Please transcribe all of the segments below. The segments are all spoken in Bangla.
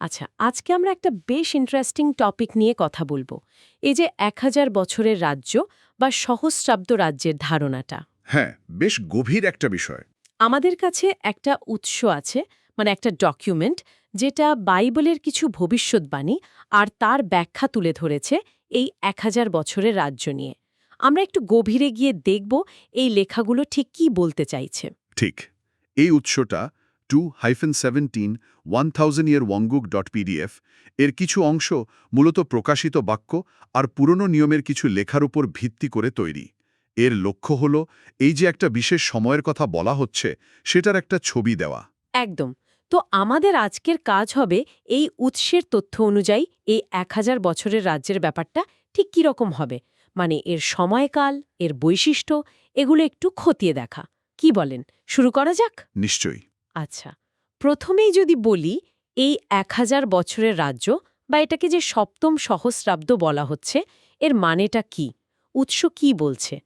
আচ্ছা আজকে আমরা একটা বেশ ইন্টারেস্টিং টপিক নিয়ে কথা বলব। এই যে এক হাজার বছরের রাজ্য বা সহস্রাব্দ রাজ্যের ধারণাটা। হ্যাঁ বেশ গভীর একটা বিষয়। আমাদের কাছে একটা উৎস আছে মানে একটা ডকুমেন্ট যেটা বাইবেলের কিছু ভবিষ্যৎবাণী আর তার ব্যাখ্যা তুলে ধরেছে এই এক হাজার বছরের রাজ্য নিয়ে। আমরা একটু গভীরে গিয়ে দেখব এই লেখাগুলো ঠিক কি বলতে চাইছে। ঠিক এই উৎসটা two hyphen seventeen one thousand year ওয়াঙ্গুক dot PDF এর কিছু অংশ মূলত প্রকাশিত বাক্য আর পুরনো নিয়মের কিছু লেখার উপর ভিত্তি করে তৈরি। এর লক্ষ্য হল এই যে একটা বিশেষ সময়ের কথা বলা হচ্ছে সেটার একটা ছবি দেওয়া। একদম। তো আমাদের আজকের কাজ হবে এই উৎসের তথ্য অনুযায়ী এই এক হাজার বছরের রাজ্যের ব্যাপারটা ঠিক কীরকম হবে? মানে এর সময়কাল এর বৈশিষ্ট্য এগুলো একটু খতিয়ে দেখা। কি বলেন? শুরু করা যাক? নিশ্চয়ই। আচ্ছা প্রথমেই যদি বলি এই এক হাজার বছরের রাজ্য বা এটাকে যে সপ্তম সহস্রাব্দ বলা হচ্ছে এর মানেটা কি? উৎস কি বলছে?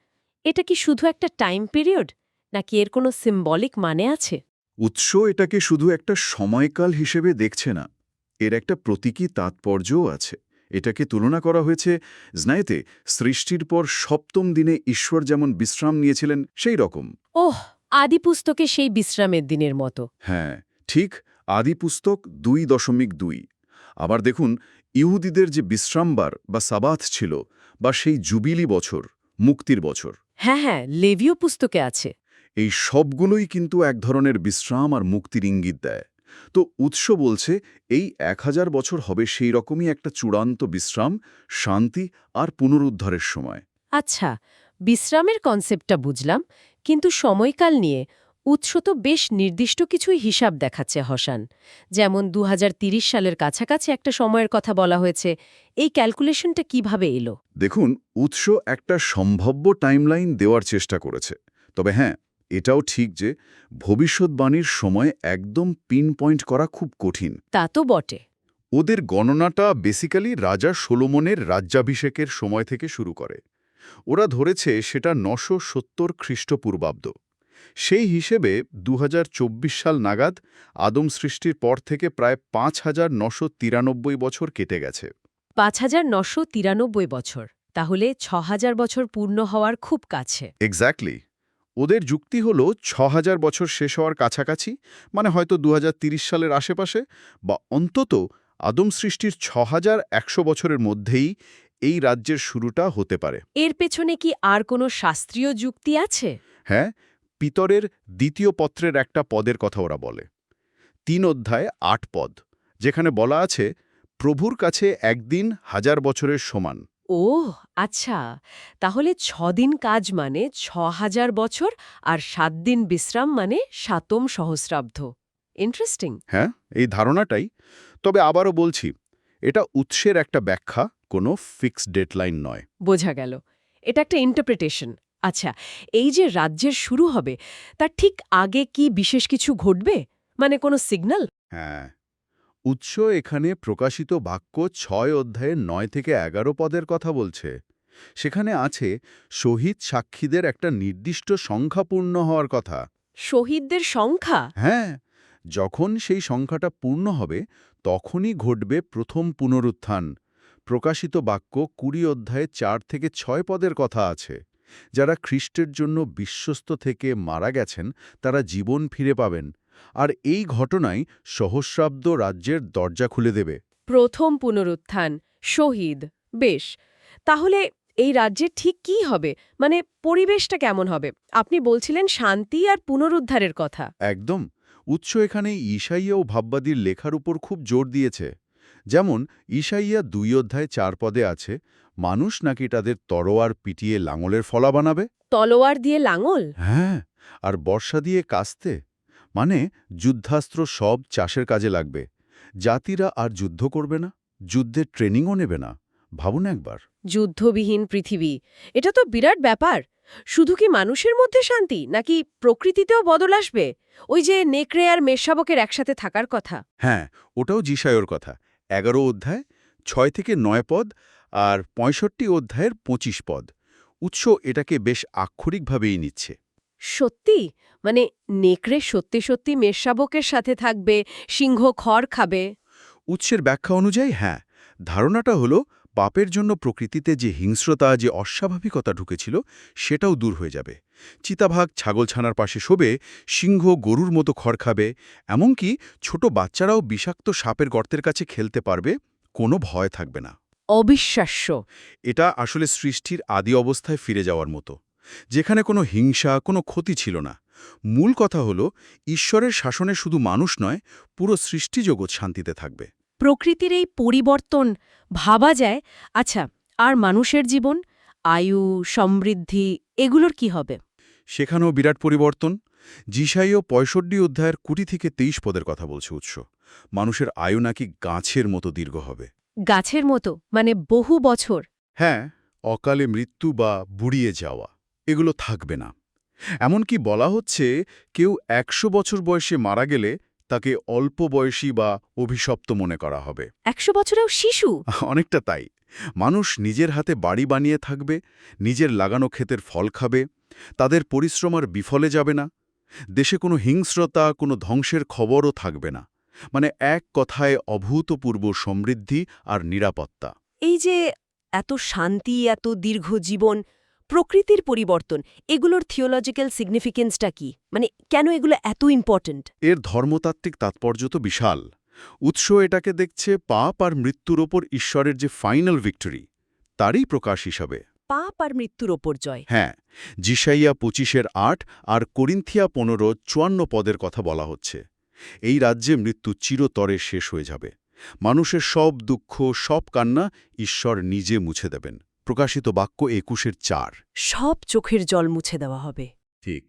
এটা কি শুধু একটা টাইম পিরিয়ড নাকি এর কোনো সিম্বলিক মানে আছে? উৎস এটাকে শুধু একটা সময়কাল হিসেবে দেখছে না এর একটা প্রতীকী তাৎপর্যও আছে। এটাকে তুলনা করা হয়েছে স্নায়তে সৃষ্টির পর সপ্তম দিনে ঈশ্বর যেমন বিশ্রাম নিয়েছিলেন সেই রকম। ওহ আদি পুস্তকে সেই বিশ্রামের দিনের মতো। হ্যাঁ ঠিক আদিপুস্তক দুই দশমিক দুই। আবার দেখুন ইহুদিদের যে বিশ্রামবার বা সাবাথ ছিল বা সেই জুবিলি বছর মুক্তির বছর। হ্যাঁ হ্যাঁ লেভিও পুস্তকে আছে। এই সবগুলোই কিন্তু এক ধরনের বিশ্রাম আর মুক্তির ইঙ্গিত দেয়। তো উৎস বলছে এই এক হাজার বছর হবে সেই রকমই একটা চূড়ান্ত বিশ্রাম শান্তি আর পুনরুদ্ধারের সময়। আচ্ছা বিশ্রামের কনসেপ্টটা বুঝলাম। কিন্তু সময়কাল নিয়ে উৎস তো বেশ নির্দিষ্ট কিছুই হিসাব দেখাচ্ছে হসান যেমন দু সালের কাছাকাছি একটা সময়ের কথা বলা হয়েছে। এই ক্যালকুলেশনটা কীভাবে এলো? দেখুন উৎস একটা সম্ভাব্য টাইমলাইন দেওয়ার চেষ্টা করেছে। তবে হ্যাঁ এটাও ঠিক যে ভবিষ্যৎবাণীর সময় একদম পিন পয়েন্ট করা খুব কঠিন। তা তো বটে। ওদের গণনাটা বেসিক্যালি রাজা সোলোমনের রাজ্যাভিষেকের সময় থেকে শুরু করে। ওরা ধরেছে সেটা নশো সত্তর খ্রিস্টপূর্বাব্দ। সেই হিসেবে দু হাজার চব্বিশ সাল নাগাদ আদম সৃষ্টির পর থেকে প্রায় পাঁচ হাজার নশো তিরানব্বই বছর কেটে গেছে। পাঁচ হাজার নশো তিরানব্বই বছর তাহলে ছ হাজার বছর পূর্ণ হওয়ার খুব কাছে। এক্স্যাক্টলি ওদের যুক্তি হল ছ হাজার বছর শেষ হওয়ার কাছাকাছি মানে হয়তো দু সালের আশেপাশে বা অন্তত আদম সৃষ্টির ছ হাজার একশো বছরের মধ্যেই এই রাজ্যের শুরুটা হতে পারে। এর পেছনে কি আর কোনো শাস্ত্রীয় যুক্তি আছে? হ্যাঁ পিতরের দ্বিতীয় পত্রের একটা পদের কথা ওরা বলে। তিন অধ্যায় আট পদ যেখানে বলা আছে প্রভুর কাছে একদিন হাজার বছরের সমান। ও আচ্ছা তাহলে ছদিন কাজ মানে ছ হাজার বছর আর সাত দিন বিশ্রাম মানে সাতম সহস্রাব্দ। ইন্টারেস্টিং হ্যাঁ এই ধারণাটাই। তবে আবারও বলছি এটা উৎসের একটা ব্যাখ্যা। কোনো ফিক্সড ডেটলাইন নয়। বোঝা গেল। এটা একটা ইন্টারপ্রিটেশন আচ্ছা এই যে রাজ্যের শুরু হবে তার ঠিক আগে কি বিশেষ কিছু ঘটবে? মানে কোনো সিগন্যাল হ্যাঁ। উৎস এখানে প্রকাশিত বাক্য ছয় অধ্যায়ের নয় থেকে এগারো পদের কথা বলছে। সেখানে আছে শহীদ সাক্ষীদের একটা নির্দিষ্ট সংখ্যা পূর্ণ হওয়ার কথা। শহীদদের সংখ্যা? হ্যাঁ যখন সেই সংখ্যাটা পূর্ণ হবে তখনই ঘটবে প্রথম পুনরুত্থান। প্রকাশিত বাক্য কুড়ি অধ্যায়ে চার থেকে ছয় পদের কথা আছে। যারা খ্রিস্টের জন্য বিশ্বস্ত থেকে মারা গেছেন তারা জীবন ফিরে পাবেন। আর এই ঘটনাই সহস্রাব্দ রাজ্যের দরজা খুলে দেবে। প্রথম পুনরুত্থান শহীদ বেশ। তাহলে এই রাজ্যে ঠিক কি হবে? মানে পরিবেশটা কেমন হবে? আপনি বলছিলেন শান্তি আর পুনরুদ্ধারের কথা। একদম। উৎস এখানে ঈশাইয়া ও ভাববাদীর লেখার উপর খুব জোর দিয়েছে। যেমন ঈশাইয়া দুই অধ্যায় চার পদে আছে মানুষ নাকি তাদের তরোয়ার পিটিয়ে লাঙলের ফলা বানাবে? তলোয়ার দিয়ে লাঙল? হ্যাঁ আর বর্ষা দিয়ে কাস্তে? মানে যুদ্ধাস্ত্র সব চাষের কাজে লাগবে। জাতিরা আর যুদ্ধ করবে না যুদ্ধের ট্রেনিংও নেবে না। ভাবুন একবার। যুদ্ধবিহীন পৃথিবী এটা তো বিরাট ব্যাপার। শুধু কি মানুষের মধ্যে শান্তি নাকি প্রকৃতিতেও বদল আসবে? ওই যে নেকড়ে আর মেষশাবকের একসাথে থাকার কথা। হ্যাঁ ওটাও জিসায়র কথা। এগারো অধ্যায় ছয় থেকে নয় পদ আর পঁয়ষট্টি অধ্যায়ের পঁচিশ পদ। উৎস এটাকে বেশ আক্ষরিকভাবেই নিচ্ছে। সত্যি? মানে নেকড়ে সত্যি সত্যি মেষশাবকের সাথে থাকবে সিংহ খড় খাবে? উৎসের ব্যাখ্যা অনুযায়ী হ্যাঁ ধারণাটা হলো পাপের জন্য প্রকৃতিতে যে হিংস্রতা যে অস্বাভাবিকতা ঢুকেছিল সেটাও দূর হয়ে যাবে। চিতাভাগ ছাগলছানার পাশে শোবে সিংহ গরুর মতো খড় খাবে এমনকি ছোট বাচ্চারাও বিষাক্ত সাপের গর্তের কাছে খেলতে পারবে কোনো ভয় থাকবে না। অবিশ্বাস্য। এটা আসলে সৃষ্টির আদি অবস্থায় ফিরে যাওয়ার মতো। যেখানে কোনো হিংসা কোনো ক্ষতি ছিল না। মূল কথা হল ঈশ্বরের শাসনে শুধু মানুষ নয় পুরো সৃষ্টিজগৎ শান্তিতে থাকবে। প্রকৃতির এই পরিবর্তন ভাবা যায় আচ্ছা আর মানুষের জীবন আয়ু সমৃদ্ধি এগুলোর কি হবে? সেখানেও বিরাট পরিবর্তন। জিসাইও পঁয়ষট্টি অধ্যায়ের কুড়ি থেকে তেইশ পদের কথা বলছে উৎস। মানুষের আয়ু নাকি গাছের মতো দীর্ঘ হবে। গাছের মতো মানে বহু বছর। হ্যাঁ অকালে মৃত্যু বা বুড়িয়ে যাওয়া এগুলো থাকবে না। এমনকি বলা হচ্ছে কেউ একশো বছর বয়সে মারা গেলে তাকে অল্প বয়সী বা অভিশপ্ত মনে করা হবে। একশো বছরেও শিশু? অনেকটা তাই। মানুষ নিজের হাতে বাড়ি বানিয়ে থাকবে নিজের লাগানো ক্ষেতের ফল খাবে তাদের পরিশ্রম আর বিফলে যাবে না। দেশে কোনো হিংস্রতা কোনো ধ্বংসের খবরও থাকবে না। মানে এক কথায় অভূতপূর্ব সমৃদ্ধি আর নিরাপত্তা। এই যে এত শান্তি এত দীর্ঘ জীবন প্রকৃতির পরিবর্তন এগুলোর থিওলজিক্যাল সিগনিফিকেন্সটা কি? মানে কেন এগুলো এত ইম্পর্ট্যান্ট? এর ধর্মতাত্ত্বিক তাৎপর্য তো বিশাল। উৎস এটাকে দেখছে পাপ আর মৃত্যুর ওপর ঈশ্বরের যে ফাইনাল ভিক্টরি তারই প্রকাশ হিসাবে। পাপ আর মৃত্যুর ওপর জয়। হ্যাঁ জিসাইয়া পঁচিশের আট আর করিন্থিয়া পনেরো চুয়ান্ন পদের কথা বলা হচ্ছে। এই রাজ্যে মৃত্যু চিরতরে শেষ হয়ে যাবে। মানুষের সব দুঃখ সব কান্না ঈশ্বর নিজে মুছে দেবেন। প্রকাশিত বাক্য একুশের চার। সব চোখের জল মুছে দেওয়া হবে। ঠিক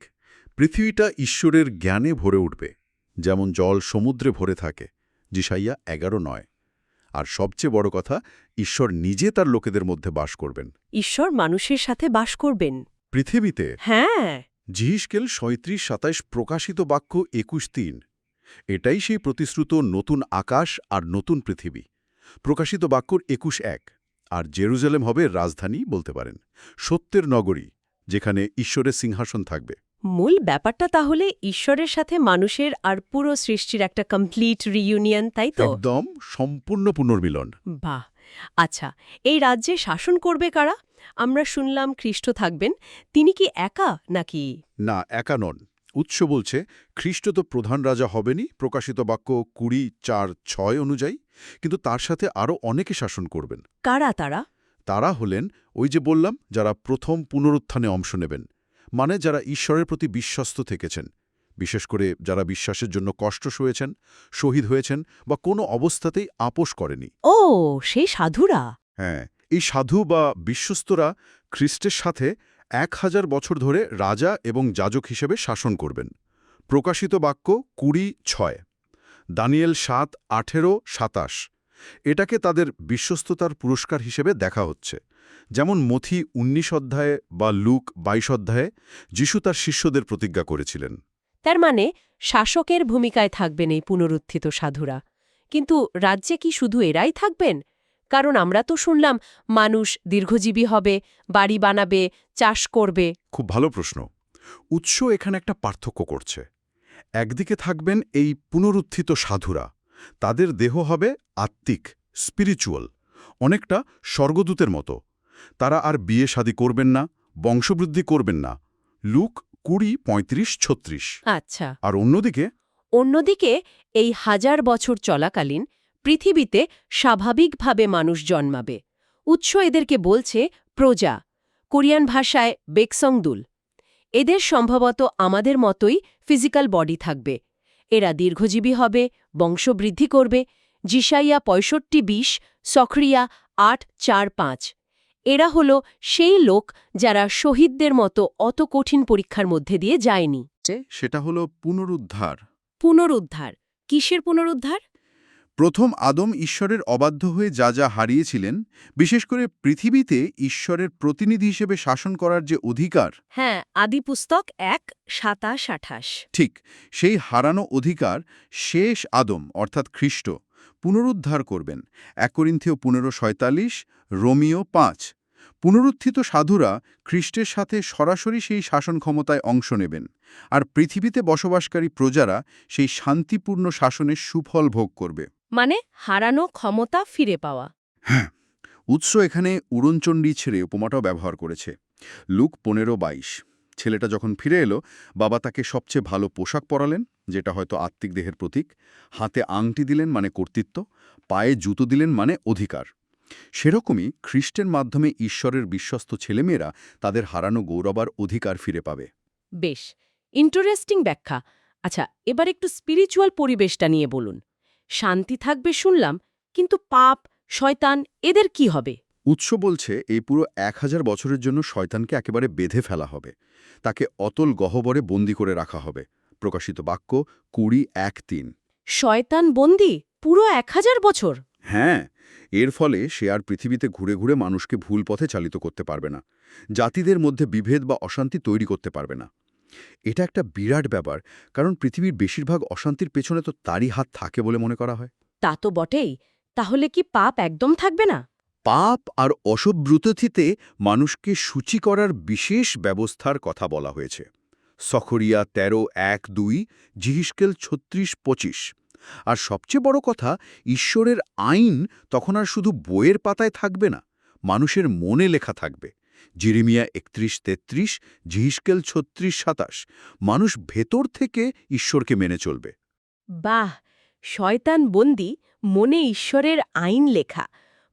পৃথিবীটা ঈশ্বরের জ্ঞানে ভরে উঠবে যেমন জল সমুদ্রে ভরে থাকে জিসাইয়া এগারো নয়। আর সবচেয়ে বড় কথা ঈশ্বর নিজে তার লোকেদের মধ্যে বাস করবেন। ঈশ্বর মানুষের সাথে বাস করবেন। পৃথিবীতে হ্যাঁ। জিহিসকেল সঁত্রিশ সাতাইশ প্রকাশিত বাক্য একুশ তিন। এটাই সেই প্রতিশ্রুত নতুন আকাশ আর নতুন পৃথিবী। প্রকাশিত বাক্যর একুশ এক। আর জেরুজালেম হবে রাজধানী বলতে পারেন। সত্যের নগরী যেখানে ঈশ্বরের সিংহাসন থাকবে। মূল ব্যাপারটা তাহলে ঈশ্বরের সাথে মানুষের আর পুরো সৃষ্টির একটা কমপ্লিট রিইউনিয়ন তাই তো? একদম সম্পূর্ণ পুনর্মিলন। বাহ! আচ্ছা এই রাজ্যে শাসন করবে কারা? আমরা শুনলাম খ্রিস্ট থাকবেন তিনি কি একা নাকি? না একা নন। উৎস বলছে খ্রিস্ট তো প্রধান রাজা হবেনই প্রকাশিত বাক্য কুড়ি চার ছয় অনুযায়ী কিন্তু তার সাথে আরও অনেকে শাসন করবেন। কারা তারা? তারা হলেন ওই যে বললাম যারা প্রথম পুনরুত্থানে অংশ নেবেন মানে যারা ঈশ্বরের প্রতি বিশ্বস্ত থেকেছেন। বিশেষ করে যারা বিশ্বাসের জন্য কষ্ট সয়েছেন শহীদ হয়েছেন বা কোনো অবস্থাতেই আপোষ করেনি। ও সেই সাধুরা। হ্যাঁ এই সাধু বা বিশ্বস্তরা খ্রিস্টের সাথে এক হাজার বছর ধরে রাজা এবং যাজক হিসেবে শাসন করবেন। প্রকাশিত বাক্য কুড়ি ছয় দানিয়েল সাত আঠেরো সাতাশ। এটাকে তাদের বিশ্বস্ততার পুরস্কার হিসেবে দেখা হচ্ছে। যেমন মথি উনিশ অধ্যায়ে বা লুক বাইশ অধ্যায়ে যিশু তার শিষ্যদের প্রতিজ্ঞা করেছিলেন। তার মানে শাসকের ভূমিকায় থাকবেন এই পুনরুত্থিত সাধুরা। কিন্তু রাজ্যে কি শুধু এরাই থাকবেন? কারণ আমরা তো শুনলাম মানুষ দীর্ঘজীবী হবে, বাড়ি বানাবে, চাষ করবে। খুব ভালো প্রশ্ন। উৎস এখানে একটা পার্থক্য করছে। একদিকে থাকবেন এই পুনরুত্থিত সাধুরা। তাদের দেহ হবে আত্মিক স্পিরিচুয়াল অনেকটা স্বর্গদূতের মতো। তারা আর বিয়ে শাদী করবেন না, বংশবৃদ্ধি করবেন না। লুক কুড়ি পঁয়ত্রিশ ছত্রিশ। আচ্ছা। আর অন্যদিকে? অন্যদিকে এই হাজার বছর চলাকালীন পৃথিবীতে স্বাভাবিকভাবে মানুষ জন্মাবে। উৎস এদেরকে বলছে প্রজা কোরিয়ান ভাষায় বেকসংদুল। এদের সম্ভবত আমাদের মতোই ফিজিক্যাল বডি থাকবে। এরা দীর্ঘজীবী হবে বংশবৃদ্ধি করবে। জিসাইয়া পঁয়ষট্টি বিশ সক্রিয়া আট চার পাঁচ। এরা হল সেই লোক যারা শহীদদের মতো অত কঠিন পরীক্ষার মধ্যে দিয়ে যায়নি। সেটা হলো পুনরুদ্ধার। পুনরুদ্ধার? কিসের পুনরুদ্ধার? প্রথম আদম ঈশ্বরের অবাধ্য হয়ে যা যা হারিয়েছিলেন বিশেষ করে পৃথিবীতে ঈশ্বরের প্রতিনিধি হিসেবে শাসন করার যে অধিকার। হ্যাঁ আদিপুস্তক এক সাতাশ আঠাশ। ঠিক সেই হারানো অধিকার শেষ আদম অর্থাৎ খ্রিস্ট। পুনরুদ্ধার করবেন। এক করিন্থীয় পনেরো শয়তাল্লিশ রোমিও পাঁচ। পুনরুত্থিত সাধুরা খ্রিস্টের সাথে সরাসরি সেই শাসন ক্ষমতায় অংশ নেবেন আর পৃথিবীতে বসবাসকারী প্রজারা সেই শান্তিপূর্ণ শাসনের সুফল ভোগ করবে। মানে হারানো ক্ষমতা ফিরে পাওয়া। হ্যাঁ উৎস এখানে উড়নচণ্ডী ছেড়ে উপমাটাও ব্যবহার করেছে। লুক পনেরো বাইশ। ছেলেটা যখন ফিরে এলো বাবা তাকে সবচেয়ে ভালো পোশাক পরালেন। যেটা হয়তো আত্মিক দেহের প্রতীক। হাতে আংটি দিলেন মানে কর্তৃত্ব পায়ে জুতো দিলেন মানে অধিকার। সেরকমই খ্রিস্টের মাধ্যমে ঈশ্বরের বিশ্বস্ত ছেলেমেয়েরা তাদের হারানো গৌরবার অধিকার ফিরে পাবে। বেশ ইন্টারেস্টিং ব্যাখ্যা। আচ্ছা এবার একটু স্পিরিচুয়াল পরিবেশটা নিয়ে বলুন। শান্তি থাকবে শুনলাম কিন্তু পাপ শয়তান এদের কি হবে? উৎস বলছে এই পুরো এক হাজার বছরের জন্য শয়তানকে একেবারে বেঁধে ফেলা হবে। তাকে অতল গহ্বরে বন্দি করে রাখা হবে। প্রকাশিত বাক্য কুড়ি এক তিন। শয়তান বন্দি? পুরো এক হাজার বছর। হ্যাঁ এর ফলে সে আর পৃথিবীতে ঘুরে ঘুরে মানুষকে ভুল পথে চালিত করতে পারবে না। জাতিদের মধ্যে বিভেদ বা অশান্তি তৈরি করতে পারবে না। এটা একটা বিরাট ব্যাপার কারণ পৃথিবীর বেশিরভাগ অশান্তির পেছনে তো তারই হাত থাকে বলে মনে করা হয়। তা তো বটেই। তাহলে কি পাপ একদম থাকবে না? পাপ আর অসভ্রুতথিতে মানুষকে সূচি করার বিশেষ ব্যবস্থার কথা বলা হয়েছে। সখরিয়া তেরো এক দুই, জিহিসকেল ছত্রিশ পঁচিশ। আর সবচেয়ে বড় কথা, ঈশ্বরের আইন তখন আর শুধু বইয়ের পাতায় থাকবে না, মানুষের মনে লেখা থাকবে। জিরিমিয়া একত্রিশ তেত্রিশ, জিহিসকেল ছত্রিশ সাতাশ, মানুষ ভেতর থেকে ঈশ্বরকে মেনে চলবে। বাহ, শয়তান বন্দি, মনে ঈশ্বরের আইন লেখা।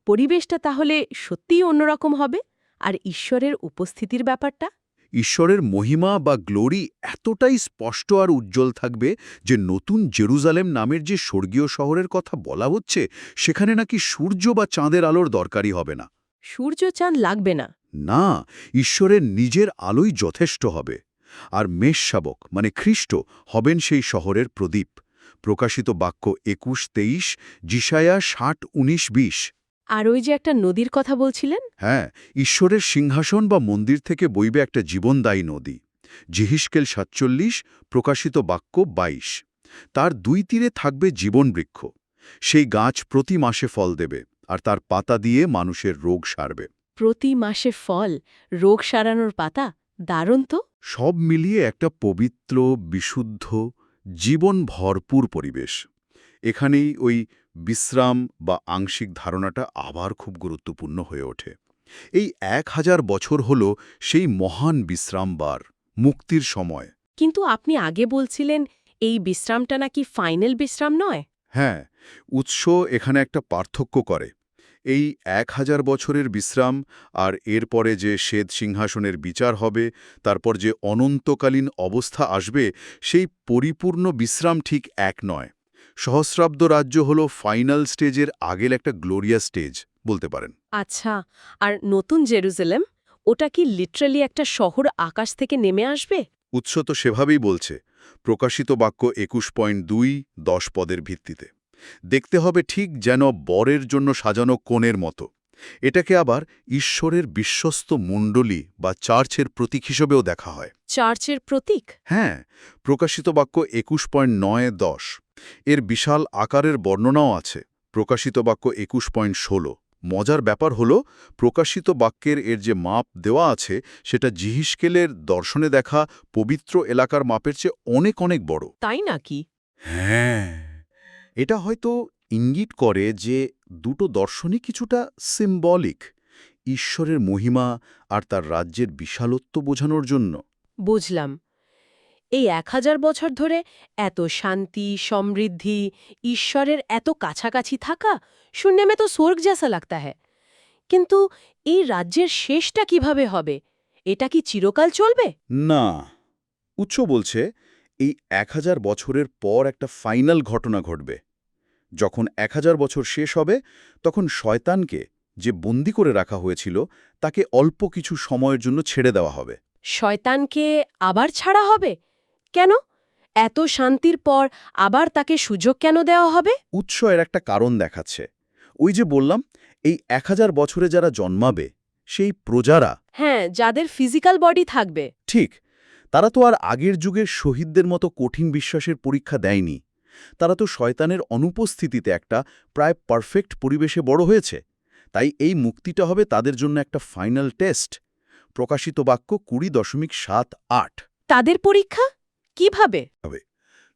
পরিবেশটা তাহলে সত্যিই অন্যরকম হবে? আর ঈশ্বরের উপস্থিতির ব্যাপারটা? ঈশ্বরের মহিমা বা গ্লোরি এতটাই স্পষ্ট আর উজ্জ্বল থাকবে যে নতুন জেরুজালেম নামের যে স্বর্গীয় শহরের কথা বলা হচ্ছে সেখানে নাকি সূর্য বা চাঁদের আলোর দরকারই হবে না। সূর্য চাঁদ লাগবে না। না ঈশ্বরের নিজের আলোই যথেষ্ট হবে। আর মেষশাবক মানে খ্রিস্ট হবেন সেই শহরের প্রদীপ। প্রকাশিত বাক্য একুশ তেইশ জিসায়া ষাট উনিশ বিশ। আর ওই যে একটা নদীর কথা বলছিলেন? হ্যাঁ ঈশ্বরের সিংহাসন বা মন্দির থেকে বইবে একটা জীবনদায়ী নদী জিহিসকেল সাতচল্লিশ প্রকাশিত বাক্য ২২ তার দুই তীরে থাকবে জীবনবৃক্ষ সেই গাছ প্রতি মাসে ফল দেবে আর তার পাতা দিয়ে মানুষের রোগ সারবে। প্রতি মাসে ফল রোগ সারানোর পাতা? দারুণ তো! সব মিলিয়ে একটা পবিত্র বিশুদ্ধ জীবন ভরপুর পরিবেশ। এখানেই ওই বিশ্রাম বা আংশিক ধারণাটা আবার খুব গুরুত্বপূর্ণ হয়ে ওঠে। এই এক হাজার বছর হল সেই মহান বিশ্রামবার মুক্তির সময়। কিন্তু আপনি আগে বলছিলেন এই বিশ্রামটা নাকি ফাইনাল বিশ্রাম নয়? হ্যাঁ উৎস এখানে একটা পার্থক্য করে। এই এক হাজার বছরের বিশ্রাম আর এরপরে যে শ্বেত সিংহাসনের বিচার হবে তারপর যে অনন্তকালীন অবস্থা আসবে সেই পরিপূর্ণ বিশ্রাম ঠিক এক নয়। সহস্রাব্দ রাজ্য হল ফাইনাল স্টেজের আগের একটা গ্লোরিয়া স্টেজ বলতে পারেন। আচ্ছা আর নতুন জেরুজালেম? ওটা কি লিটারালি একটা শহর আকাশ থেকে নেমে আসবে? উৎস তো সেভাবেই বলছে প্রকাশিত বাক্য একুশ পয়েন্ট দুই দশ পদের ভিত্তিতে। দেখতে হবে ঠিক যেন বরের জন্য সাজানো কোণের মতো। এটাকে আবার ঈশ্বরের বিশ্বস্ত মণ্ডলী বা চার্চের প্রতীক হিসেবেও দেখা হয়। চার্চের প্রতীক? হ্যাঁ প্রকাশিত বাক্য একুশ পয়েন্ট নয় দশ। এর বিশাল আকারের বর্ণনাও আছে। প্রকাশিত বাক্য একুশ পয়েন্ট ষোলো। মজার ব্যাপার হল প্রকাশিত বাক্যের এর যে মাপ দেওয়া আছে সেটা জিহিসকেলের দর্শনে দেখা পবিত্র এলাকার মাপের চেয়ে অনেক অনেক বড়। তাই নাকি? হ্যাঁ। এটা হয়তো ইঙ্গিত করে যে দুটো দর্শনই কিছুটা সিম্বলিক ঈশ্বরের মহিমা আর তার রাজ্যের বিশালত্ব বোঝানোর জন্য। বুঝলাম। এই এক হাজার বছর ধরে এত শান্তি সমৃদ্ধি ঈশ্বরের এত কাছাকাছি থাকা শুননে মে তো স্বর্গ জেসা লাগতা হ্যায়। কিন্তু এই রাজ্যের শেষটা কীভাবে হবে? এটা কি চিরকাল চলবে? না। উৎস বলছে এই এক হাজার বছরের পর একটা ফাইনাল ঘটনা ঘটবে। যখন এক হাজার বছর শেষ হবে তখন শয়তানকে যে বন্দি করে রাখা হয়েছিল তাকে অল্প কিছু সময়ের জন্য ছেড়ে দেওয়া হবে। শয়তানকে আবার ছাড়া হবে? কেন? এত শান্তির পর আবার তাকে সুযোগ কেন দেওয়া হবে? উৎস এর একটা কারণ দেখাচ্ছে। ওই যে বললাম এই এক হাজার বছরে যারা জন্মাবে সেই প্রজারা হ্যাঁ যাদের ফিজিক্যাল বডি থাকবে। ঠিক তারা তো আর আগের যুগের শহীদদের মতো কঠিন বিশ্বাসের পরীক্ষা দেয়নি। তারা তো শয়তানের অনুপস্থিতিতে একটা প্রায় পারফেক্ট পরিবেশে বড় হয়েছে। তাই এই মুক্তিটা হবে তাদের জন্য একটা ফাইনাল টেস্ট প্রকাশিত বাক্য কুড়ি দশমিক সাত আট। তাদের পরীক্ষা? কীভাবে?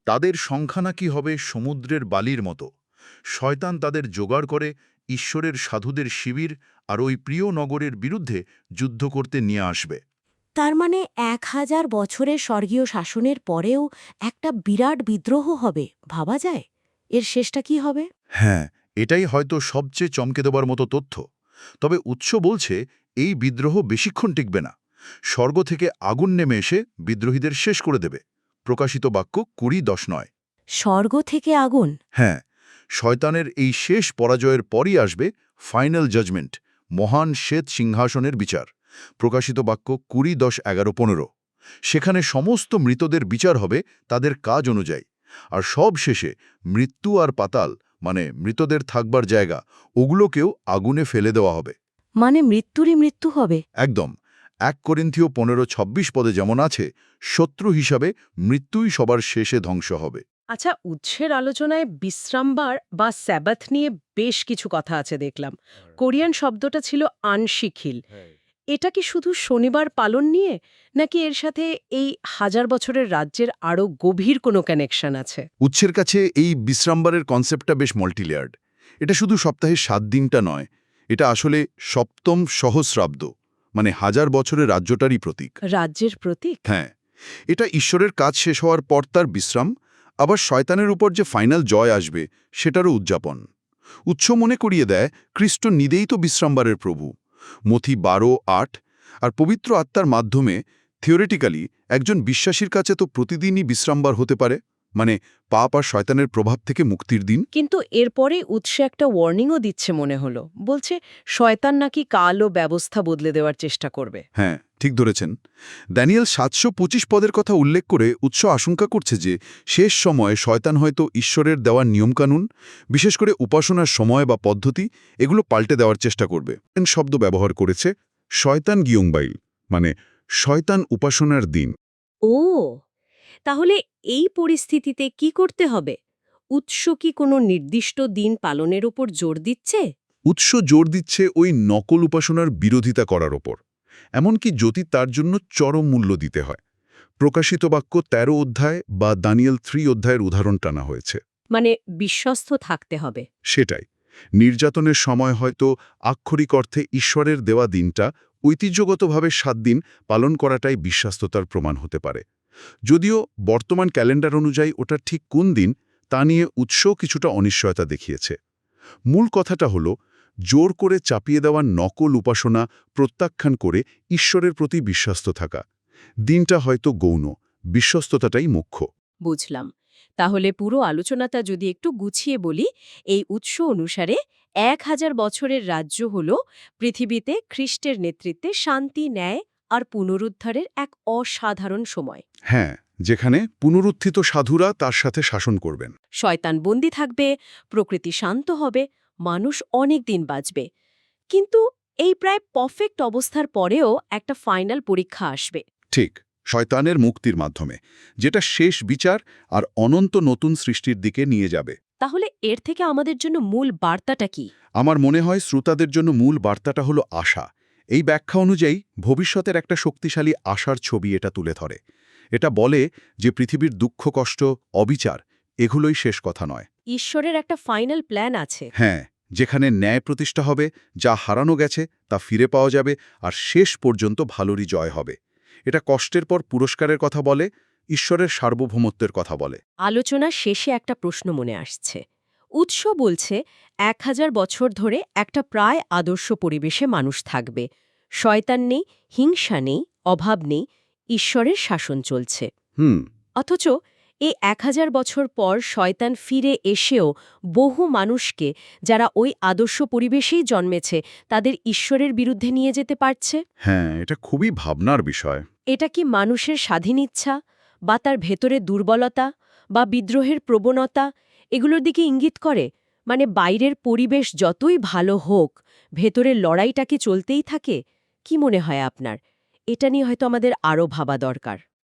তাদের সংখ্যা নাকি হবে সমুদ্রের বালির মতো। শয়তান তাদের জোগাড় করে ঈশ্বরের সাধুদের শিবির আর ওই প্রিয় নগরের বিরুদ্ধে যুদ্ধ করতে নিয়ে আসবে। তার মানে এক হাজার বছরের স্বর্গীয় শাসনের পরেও একটা বিরাট বিদ্রোহ হবে ভাবা যায়? এর শেষটা কি হবে? হ্যাঁ এটাই হয়তো সবচেয়ে চমকে দেবার মতো তথ্য। তবে উৎস বলছে এই বিদ্রোহ বেশিক্ষণ টিকবে না। স্বর্গ থেকে আগুন নেমে এসে বিদ্রোহীদের শেষ করে দেবে। প্রকাশিত বাক্য কুড়ি দশ নয়। স্বর্গ থেকে আগুন। হ্যাঁ শয়তানের এই শেষ পরাজয়ের পরই আসবে ফাইনাল জাজমেন্ট মহান শ্বেত সিংহাসনের বিচার। প্রকাশিত বাক্য কুড়ি দশ এগারো পনেরো। সেখানে সমস্ত মৃতদের বিচার হবে তাদের কাজ অনুযায়ী। আর সব শেষে মৃত্যু আর পাতাল মানে মৃতদের থাকবার জায়গা ওগুলোকেও আগুনে ফেলে দেওয়া হবে। মানে মৃত্যুরই মৃত্যু হবে। একদম। এক করিন্থীয় পনেরো ছাব্বিশ পদে যেমন আছে শত্রু হিসাবে মৃত্যুই সবার শেষে ধ্বংস হবে। আচ্ছা উৎসের আলোচনায় বিশ্রামবার বা স্যাবাথ নিয়ে বেশ কিছু কথা আছে দেখলাম। কোরিয়ান শব্দটা ছিল আনশিখিল। এটা কি শুধু শনিবার পালন নিয়ে নাকি এর সাথে এই হাজার বছরের রাজ্যের আরও গভীর কোনো কানেকশন আছে? উৎসের কাছে এই বিশ্রামবারের কনসেপ্টটা বেশ মাল্টিলেয়ার্ড এটা শুধু সপ্তাহে সাত দিনটা নয় এটা আসলে সপ্তম সহস্রাব্দ। মানে হাজার বছরের রাজ্যটারই প্রতীক। রাজ্যের প্রতীক? হ্যাঁ। এটা ঈশ্বরের কাজ শেষ হওয়ার পর তার বিশ্রাম আবার শয়তানের উপর যে ফাইনাল জয় আসবে সেটারও উদযাপন। উৎস মনে করিয়ে দেয় খ্রিস্ট নিদেই তো বিশ্রামবারের প্রভু। মথি বারো আট আর পবিত্র আত্মার মাধ্যমে থিওরিটিক্যালি একজন বিশ্বাসীর কাছে তো প্রতিদিনই বিশ্রামবার হতে পারে। মানে পাপ আর শয়তানের প্রভাব থেকে মুক্তির দিন? কিন্তু এরপরে উৎসে একটা ওয়ার্নিংও দিচ্ছে মনে হলো। বলছে শয়তান নাকি কাল ও ব্যবস্থা বদলে দেওয়ার চেষ্টা করবে। হ্যাঁ ঠিক ধরেছেন। ড্যানিয়েল সাতশো পঁচিশ পদের কথা উল্লেখ করে উৎস আশঙ্কা করছে যে শেষ সময়ে শয়তান হয়তো ঈশ্বরের দেওয়ার নিয়মকানুন বিশেষ করে উপাসনার সময় বা পদ্ধতি এগুলো পাল্টে দেওয়ার চেষ্টা করবে। শব্দ ব্যবহার করেছে শয়তান গিয়ংবাইল মানে শয়তান উপাসনার দিন। ও তাহলে এই পরিস্থিতিতে কি করতে হবে? উৎস কি কোনো নির্দিষ্ট দিন পালনের ওপর জোর দিচ্ছে? উৎস জোর দিচ্ছে ওই নকল উপাসনার বিরোধিতা করার ওপর। এমনকি যদি তার জন্য চরম মূল্য দিতে হয়। প্রকাশিত বাক্য ১৩ অধ্যায় বা দানিয়েল থ্রি অধ্যায়ের উদাহরণ টানা হয়েছে। মানে বিশ্বস্ত থাকতে হবে। সেটাই। নির্যাতনের সময় হয়তো আক্ষরিক অর্থে ঈশ্বরের দেওয়া দিনটা ঐতিহ্যগতভাবে সাত দিন পালন করাটাই বিশ্বাস্ততার প্রমাণ হতে পারে। যদিও বর্তমান ক্যালেন্ডার অনুযায়ী ওটা ঠিক কোন দিন, তা নিয়ে উৎসও কিছুটা অনিশ্চয়তা দেখিয়েছে। মূল কথাটা হল, জোর করে চাপিয়ে দেওয়া নকল উপাসনা প্রত্যাখ্যান করে ঈশ্বরের প্রতি বিশ্বাস্ত থাকা। দিনটা হয়তো গৌণ, বিশ্বস্ততাটাই মুখ্য। বুঝলাম। তাহলে পুরো আলোচনাটা যদি একটু গুছিয়ে বলি, এই উৎস অনুসারে এক হাজার বছরের রাজ্য হল পৃথিবীতে খ্রিস্টের নেতৃত্বে শান্তি, ন্যায় আর পুনরুদ্ধারের এক অসাধারণ সময়। হ্যাঁ যেখানে পুনরুত্থিত সাধুরা তার সাথে শাসন করবেন। শয়তান বন্দি থাকবে প্রকৃতি শান্ত হবে মানুষ অনেক দিন বাঁচবে। কিন্তু এই প্রায় পারফেক্ট অবস্থার পরেও একটা ফাইনাল পরীক্ষা আসবে। ঠিক শয়তানের মুক্তির মাধ্যমে যেটা শেষ বিচার আর অনন্ত নতুন সৃষ্টির দিকে নিয়ে যাবে। তাহলে এর থেকে আমাদের জন্য মূল বার্তাটা কি? আমার মনে হয় শ্রোতাদের জন্য মূল বার্তাটা হলো আশা। এই ব্যাখ্যা অনুযায়ী ভবিষ্যতের একটা শক্তিশালী আশার ছবি এটা তুলে ধরে। এটা বলে যে পৃথিবীর দুঃখ কষ্ট অবিচার এগুলোই শেষ কথা নয়। ঈশ্বরের একটা ফাইনাল প্ল্যান আছে। হ্যাঁ যেখানে ন্যায় প্রতিষ্ঠা হবে যা হারানো গেছে তা ফিরে পাওয়া যাবে আর শেষ পর্যন্ত ভালোরই জয় হবে। এটা কষ্টের পর পুরস্কারের কথা বলে ঈশ্বরের সার্বভৌমত্বের কথা বলে। আলোচনা শেষে একটা প্রশ্ন মনে আসছে। উৎস বলছে এক হাজার বছর ধরে একটা প্রায় আদর্শ পরিবেশে মানুষ থাকবে। শয়তান নেই হিংসা নেই অভাব নেই ঈশ্বরের শাসন চলছে। হুম। অথচ এই এক হাজার বছর পর শয়তান ফিরে এসেও বহু মানুষকে যারা ওই আদর্শ পরিবেশেই জন্মেছে তাদের ঈশ্বরের বিরুদ্ধে নিয়ে যেতে পারছে? হ্যাঁ এটা খুবই ভাবনার বিষয়। এটা কি মানুষের স্বাধীন ইচ্ছা বা তার ভেতরে দুর্বলতা বা বিদ্রোহের প্রবণতা এগুলোর দিকে ইঙ্গিত করে মানে বাইরের পরিবেশ যতই ভালো হোক, ভেতরের লড়াইটা কি চলতেই থাকে? কি মনে হয় আপনার? এটা নিয়ে হয়তো আমাদের আরও ভাবা দরকার।